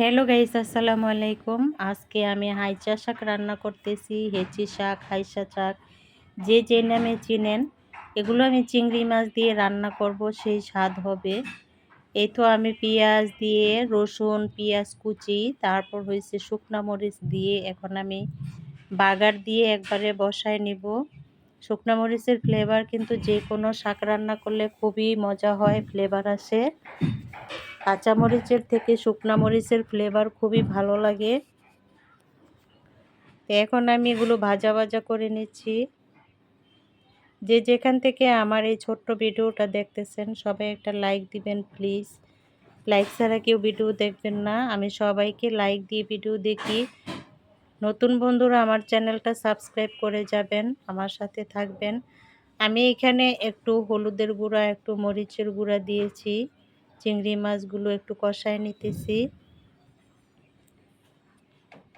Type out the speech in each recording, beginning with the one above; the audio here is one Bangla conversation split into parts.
হ্যালো গাইস, আসসালামু আলাইকুম। আজকে আমি হাইচা শাক রান্না করতেছি, হেঁচি শাক, হাইসা শাক, যে যে নামে চিনেন, এগুলো আমি চিংড়ি মাছ দিয়ে রান্না করব, সেই স্বাদ হবে। এই তো আমি পেঁয়াজ দিয়ে, রসুন, পেঁয়াজ কুচি, তারপর হয়েছে শুকনা মরিচ দিয়ে, এখন আমি বাগার দিয়ে একবারে বসায় নিব। শুকনা মরিচের ফ্লেভার কিন্তু যে কোনো শাক রান্না করলে খুবই মজা হয় ফ্লেভার আসে। কাঁচামরিচের থেকে শুকনা মরিচের ফ্লেভার খুবই ভালো লাগে। এখন আমি এগুলো ভাজা ভাজা করে নিচ্ছি। যে যেখান থেকে আমার এই ছোট্ট ভিডিওটা দেখতেছেন, সবাই একটা লাইক দিবেন প্লিজ লাইক ছাড়া কেউ ভিডিও দেখবেন না। আমি সবাইকে লাইক দিয়ে ভিডিও দেখি। নতুন বন্ধুরা আমার চ্যানেলটা সাবস্ক্রাইব করে যাবেন, আমার সাথে থাকবেন। আমি এখানে একটু হলুদের গুঁড়া, একটু মরিচের গুঁড়া দিয়েছি। চিংড়ি মাছগুলো একটু কষায় নিতেছি।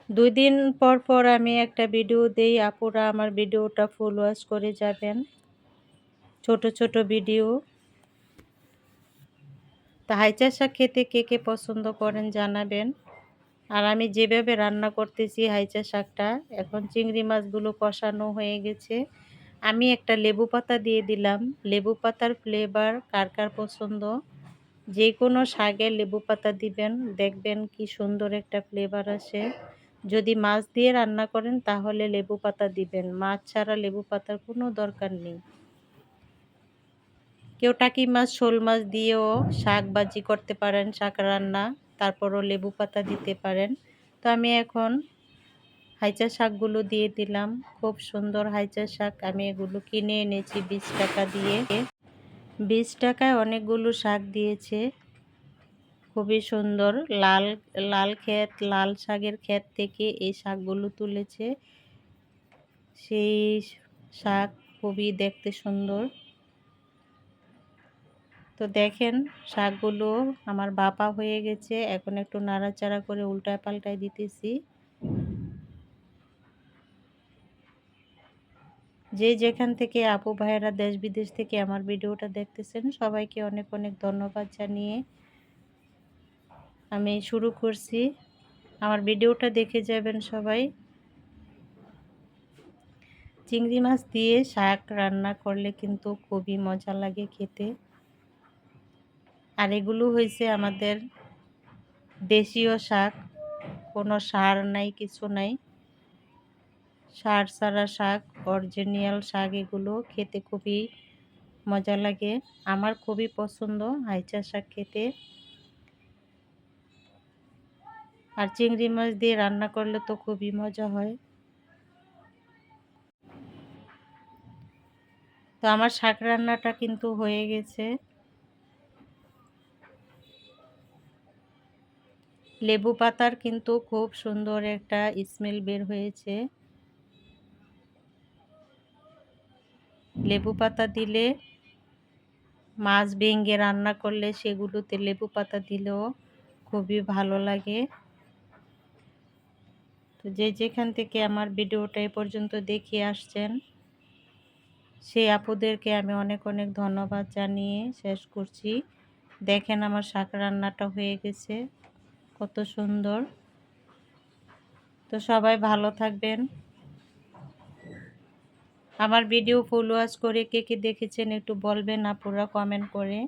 দুই দিন পর পর আমি একটা ভিডিও দেই, আপুরা আমার ভিডিওটা ফুল ওয়াশ করে যাবেন। ছোট ছোট ভিডিও। তা হাইচা শাক খেতে কে কে পছন্দ করেন জানাবেন। আর আমি যেভাবে রান্না করতেছি হাইচা শাকটা, এখন চিংড়ি মাছগুলো কষানো হয়ে গেছে। আমি একটা লেবু পাতা দিয়ে দিলাম। লেবু পাতার ফ্লেভার কার কার পছন্দ? যে কোনো শাকে লেবু পাতা দিবেন, দেখবেন কি সুন্দর একটা ফ্লেভার আসে। যদি মাছ দিয়ে রান্না করেন, তাহলে লেবু পাতা দিবেন। মাছ ছাড়া লেবু পাতার কোনো দরকার নেই। কেউ টাকি মাছ, শোল মাছ দিয়েও শাক বাজি করতে পারেন, শাক রান্না, তারপরও লেবু পাতা দিতে পারেন। তো আমি এখন হাইচা শাকগুলো দিয়ে দিলাম। খুব সুন্দর হাইচা শাক। আমি এগুলো কিনে এনেছি বিশ টাকা দিয়ে। বিশ টাকায় অনেকগুলো শাক দিয়েছে। খুবই সুন্দর। লাল লাল ক্ষেত, লাল শাকের ক্ষেত থেকে এই শাকগুলো তুলেছে। সেই শাক খুবই দেখতে সুন্দর। তো দেখেন, শাকগুলো আমার বাপা হয়ে গেছে। এখন একটু নাড়াচাড়া করে উল্টায় পাল্টায় দিতেছি। যে যেখান থেকে আপু ভাইয়েরা দেশ বিদেশ থেকে আমার ভিডিওটা দেখতেছেন, সবাইকে অনেক অনেক ধন্যবাদ জানিয়ে আমি শুরু করছি। আমার ভিডিওটা দেখে যাবেন সবাই। চিংড়ি মাছ দিয়ে শাক রান্না করলে কিন্তু খুবই মজা লাগে খেতে। আর এগুলো হয়েছে আমাদের দেশীয় শাক। কোনো সার নাই, কিছু নাই। সার সারা শাক, অরিজিনাল শাক এগুলো খেতে খুবই মজা লাগে। আমার খুবই পছন্দ হাইচা শাক খেতে। আর চিংড়ি মাছ দিয়ে রান্না করলে তো খুবই মজা হয়। তো আমার শাক রান্নাটা কিন্তু হয়ে গেছে। লেবু পাতার কিন্তু খুব সুন্দর একটা স্মেল বের হয়েছে। লেবু পাতা দিলে, মাছ ভেঙে রান্না করলে সেগুলোতে লেবু পাতা দিলেও খুবই ভালো লাগে। তো যে যেখান থেকে আমার ভিডিওটা এ পর্যন্ত দেখিয়ে আসছেন সেই আপুদেরকে আমি অনেক অনেক ধন্যবাদ জানিয়ে শেষ করছি। দেখেন আমার শাক রান্নাটা হয়ে গেছে, কত সুন্দর। তো সবাই ভালো থাকবেন। আমার ভিডিও ফুল ওয়াচ করে কে কে দেখেছেন একটু বলবেন, আপুরা কমেন্ট করে।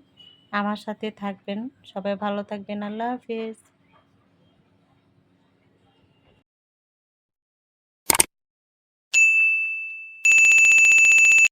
আমার সাথে থাকবেন। সবাই ভালো থাকবেন। আল্লাহ হাফিজ।